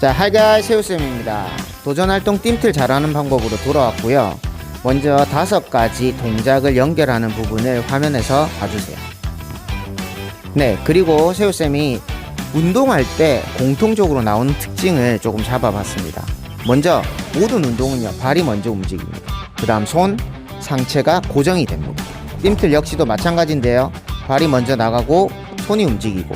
자, 하이가이 세우쌤입니다. 도전활동 띵틀 잘하는 방법으로 돌아왔고요. 먼저 다섯 가지 동작을 연결하는 부분을 화면에서 봐주세요. 네, 그리고 세우쌤이 운동할 때 공통적으로 나오는 특징을 조금 잡아봤습니다. 먼저 모든 운동은요, 발이 먼저 움직입니다. 그 다음 손, 상체가 고정이 됩니다. 띵틀 역시도 마찬가지인데요. 발이 먼저 나가고 손이 움직이고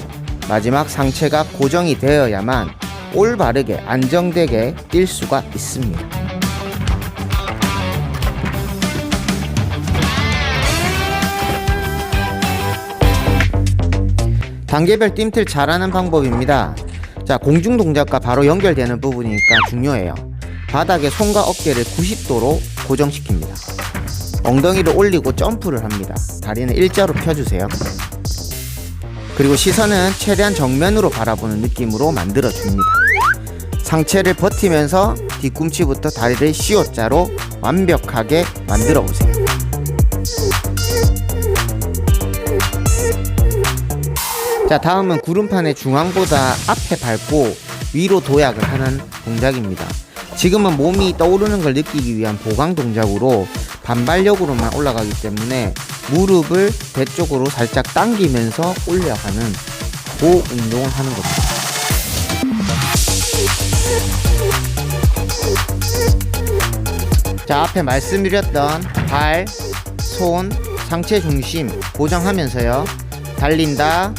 마지막 상체가 고정이 되어야만 올바르게 안정되게 뛸 수가 있습니다. 단계별 띵틀 잘하는 방법입니다. 자, 공중 동작과 바로 연결되는 부분이니까 중요해요. 바닥에 손과 어깨를 90도로 고정시킵니다. 엉덩이를 올리고 점프를 합니다. 다리는 일자로 펴주세요. 그리고 시선은 최대한 정면으로 바라보는 느낌으로 만들어줍니다. 상체를 버티면서 뒤꿈치부터 다리를 시옷자로 완벽하게 만들어 보세요. 자, 다음은 구름판의 중앙보다 앞에 밟고 위로 도약을 하는 동작입니다. 지금은 몸이 떠오르는 걸 느끼기 위한 보강 동작으로 반발력으로만 올라가기 때문에 무릎을 배 쪽으로 살짝 당기면서 올려가는 그 운동을 하는 겁니다. 자, 앞에 말씀드렸던 발, 손, 상체 중심 고정하면서요. 달린다,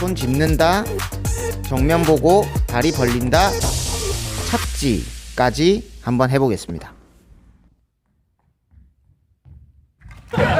손 짚는다, 정면 보고 다리 벌린다, 착지까지 한번 해보겠습니다. Yeah.